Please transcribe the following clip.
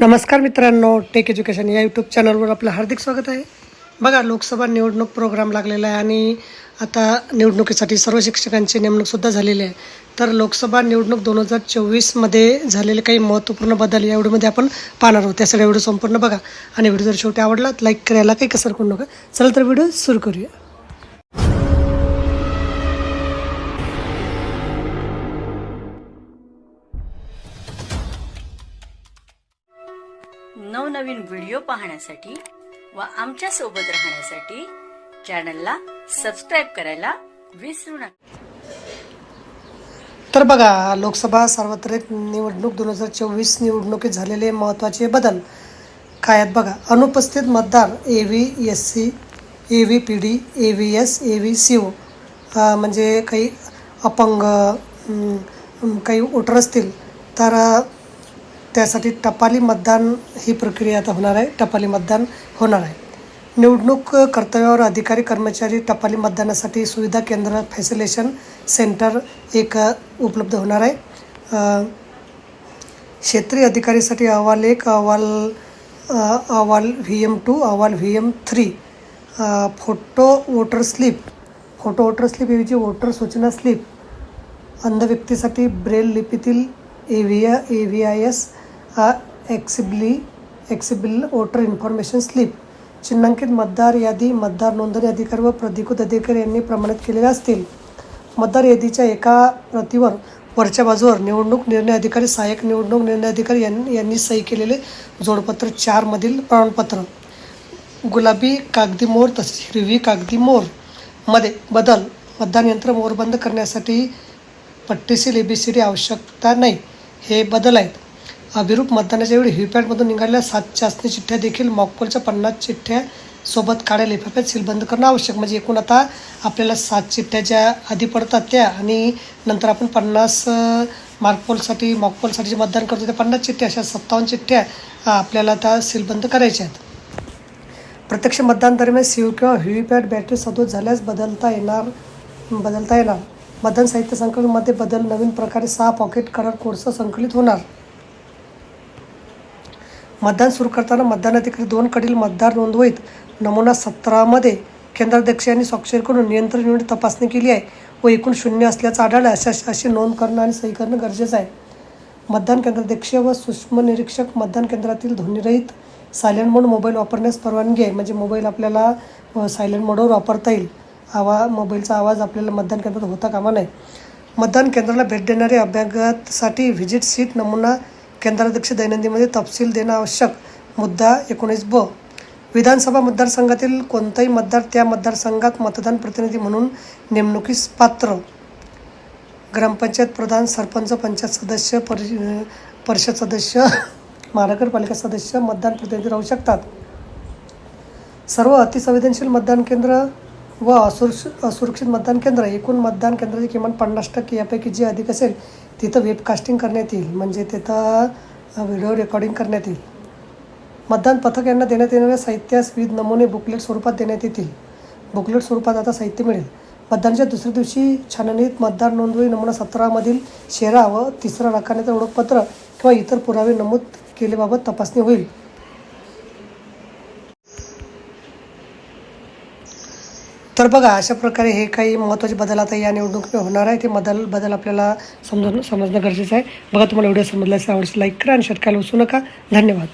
नमस्कार मित्रांनो take education या यूट्यूब चॅनलवर आपलं हार्दिक स्वागत आहे. बघा लोकसभा निवडणूक प्रोग्राम लागलेला आहे आणि आता निवडणुकीसाठी सर्व शिक्षकांची नेमणूकसुद्धा झालेली आहे. तर लोकसभा निवडणूक दोन हजार चोवीसमध्ये झालेले काही महत्त्वपूर्ण बदल या व्हिडिओमध्ये आपण पाहणार आहोत. त्यासाठी व्हिडिओ संपूर्ण बघा. आणि व्हिडिओ जर शेवटी आवडला लाईक करायला काही कसर करू नका. चला तर व्हिडिओ सुरू करूया. नवनवीन व्हिडिओ पाहण्यासाठी व आमच्यासोबत राहण्यासाठी चॅनलला सबस्क्राईब करायला विसरू नका. तर बघा लोकसभा सार्वत्रिक निवडणूक दोन हजार चोवीस निवडणुकीत झालेले महत्त्वाचे बदल काय आहेत बघा. अनुपस्थित मतदार A V S C A V P D A V S A V C O म्हणजे काही अपंग काही वोटर असतील तर त्यासाठी टपाली मतदान ही प्रक्रिया आता होणार आहे. टपाली मतदान होणार आहे. निवडणूक कर्तव्यावर अधिकारी कर्मचारी टपाली मतदानासाठी सुविधा केंद्र फॅसिलेशन सेंटर एक उपलब्ध होणार आहे. क्षेत्रीय अधिकारीसाठी अहवाल एक अहवाल अहवाल व्ही एम टू अहवाल V M three. Photo voter slip photo voter slip ऐवजी वोटर सूचना स्लिप. अंध व्यक्तीसाठी ब्रेल लिपीतील एव्हिया A V I S accessibly accessible voter information slip. चिन्हांकित मतदार यादी मतदार नोंदणी अधिकारी व प्रतिकृत अधिकारी यांनी प्रमाणित केलेल्या असतील. मतदार यादीच्या एका प्रतिवर वरच्या बाजूवर निवडणूक निर्णय अधिकारी सहाय्यक निवडणूक निर्णय अधिकारी यांनी यांनी सही केलेले जोडपत्र चारमधील प्रमाणपत्र. गुलाबी कागदी मोर तसेच हिरवी कागदी मोरमध्ये बदल. मतदान यंत्र मोरबंद करण्यासाठी पट्टीसील ए बी सी डी आवश्यकता नाही. हे बदल आहेत. अभिरूप मतदानाच्या वेळी व्हीपॅटमधून निघालेल्या सात चाचणी चिठ्ठ्या देखील मॉकपोलच्या पन्नास चिठ्ठ्या सोबत काळ्या लिफाफ्यात सीलबंद करणं आवश्यक. म्हणजे एकूण आता आपल्याला सात चिठ्ठ्या ज्या आधी पडतात त्या आणि नंतर आपण पन्नास मार्कपोलसाठी मॉकपोलसाठी जे मतदान करतो त्या पन्नास चिठ्ठ्या अशा सत्तावन्न चिठ्ठ्या आपल्याला आता सीलबंद करायच्या आहेत. प्रत्यक्ष मतदान दरम्यान सीओ किंवा व्हीव्हीपॅट बॅटरी सदोष झाल्यास बदलता येणार बदलता येणार. मतदान साहित्य संकलनमध्ये बदल नवीन प्रकारे सहा पॉकेट करार कोर्स संकलित होणार. मतदान सुरू करताना मतदान अधिकारी दोन कडील मतदार नोंदवहीत नमुना सतरामध्ये केंद्राध्यक्ष यांनी स्वाक्षरी करून नियंत्रण युनिट तपासणी केली आहे व एकूण शून्य असल्याचं आढळलं अशा अशी नोंद करणं आणि सही करणं गरजेचं आहे. मतदान केंद्राध्यक्ष व सूक्ष्म निरीक्षक मतदान केंद्रातील ध्वनिरहित सायलेंट मोड मोबाईल वापरण्यास परवानगी आहे. म्हणजे मोबाईल आपल्याला सायलेंट मोडवर वापरता येईल. आवा मोबाईलचा आवाज आपल्याला मतदान केंद्रात होता कामा नये. मतदान केंद्राला भेट देणारे अभ्यागतासाठी व्हिजिट सीट नमुना केंद्राध्यक्ष दैनंदिनमध्ये तपशील देणं आवश्यक. मुद्दा एकोणीस ब. विधानसभा मतदारसंघातील कोणताही मतदार त्या मतदारसंघात मतदान प्रतिनिधी म्हणून नेमणुकीस पात्र. ग्रामपंचायत प्रधान सरपंच पंचायत सदस्य परि परिषद सदस्य महानगरपालिका सदस्य मतदान प्रतिनिधी राहू शकतात. सर्व अतिसंवेदनशील मतदान केंद्र व असुरक्ष असुरक्षित मतदान केंद्र एकूण मतदान केंद्राचे किमान पन्नास टक्के यापैकी जे अधिक असेल तिथं वेबकास्टिंग करण्यात येईल. म्हणजे तिथं व्हिडिओ रेकॉर्डिंग करण्यात येईल. मतदान पथक यांना देण्यात येणाऱ्या साहित्यास विविध नमुने बुकलेट स्वरूपात देण्यात येतील. बुकलेट स्वरूपात आता साहित्य मिळेल. मतदानाच्या दुसऱ्या दिवशी छाननीत मतदार नोंदवही नमुना सतरामधील शेरा व तिसरा राखण्याचं ओळखपत्र किंवा इतर पुरावे नमूद केलेबाबत तपासणी होईल. तर बघा अशा प्रकारे हे काही महत्त्वाचे बदल आता या निवडणुकीत होणार आहे. ते बदल बदल आपल्याला समजून समजणं गरजेचं आहे. बघा तुम्हाला व्हिडिओ समजला असेल आवडीचं लाईक करा आणि शेतकऱ्याला विसरू नका. धन्यवाद.